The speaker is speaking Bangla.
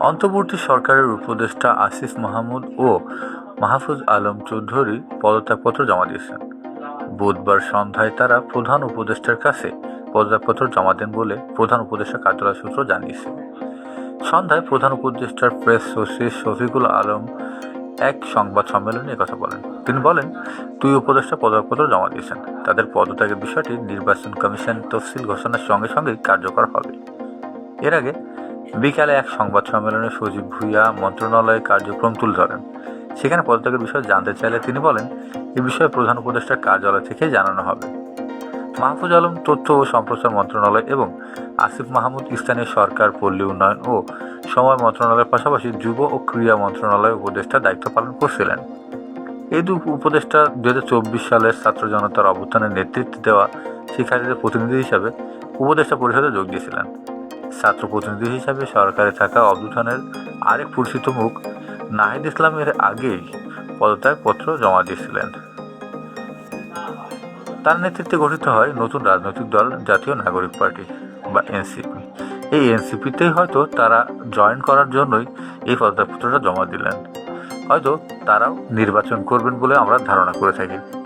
অন্তর্বর্তী সরকারের উপদেষ্টা আসিফ মাহমুদ ও মাহফুজ আলম চৌধুরী পদত্যাগপত্র জমা দিয়েছেন। বুধবার সন্ধ্যায় তারা প্রধান উপদেষ্টার কাছে পদত্যাগপত্র জমা দেন বলে প্রধান উপদেষ্টা কার্যালয় সূত্র জানিয়েছে। সন্ধ্যায় প্রধান উপদেষ্টার প্রেস সচিব শফিকুল আলম এক সংবাদ সম্মেলনে কথা বলেন। তিনি বলেন, দুই উপদেষ্টা পদত্যাগপত্র জমা দিয়েছেন। তাদের পদত্যাগের বিষয়টি নির্বাচন কমিশন তফসিল ঘোষণার সঙ্গে সঙ্গেই কার্যকর হবে। এর আগে বিকালে এক সংবাদ সম্মেলনে সজীব ভুইয়া মন্ত্রণালয়ের কার্যক্রম তুলে ধরেন। সেখানে পদত্যাগের বিষয়ে জানতে চাইলে তিনি বলেন, এ বিষয়ে প্রধান উপদেষ্টার কার্যালয় থেকে জানানো হবে। মাহফুজ আলম তথ্য ও সম্প্রচার মন্ত্রণালয় এবং আসিফ মাহমুদ স্থানীয় সরকার, পল্লী উন্নয়ন ও সময় মন্ত্রণালয়ের পাশাপাশি যুব ও ক্রীড়া মন্ত্রণালয়ের উপদেষ্টা দায়িত্ব পালন করছিলেন। এই দু উপদেষ্টা দু চব্বিশ সালের ছাত্র জনতার অভ্যুত্থানের নেতৃত্ব দেওয়া শিক্ষার্থীদের প্রতিনিধি হিসাবে উপদেষ্টা পরিষদে যোগ দিয়েছিলেন। ছাত্র প্রতিনিধি হিসাবে সরকারে থাকা অভ্যুত্থানের আরেক পরিচিত মুখ, নাহিদ ইসলামের আগেই পদত্যাগপত্র জমা দিয়েছিলেন। তার নেতৃত্বে গঠিত হয় নতুন রাজনৈতিক দল, জাতীয় নাগরিক পার্টি, বা এনসিপি। এই এনসিপিতেই হয়তো তারা জয়েন করার জন্যই এই পদত্যাগপত্রটা জমা দিলেন। হয়তো তারাও নির্বাচন করবেন বলে আমরা ধারণা করে থাকি।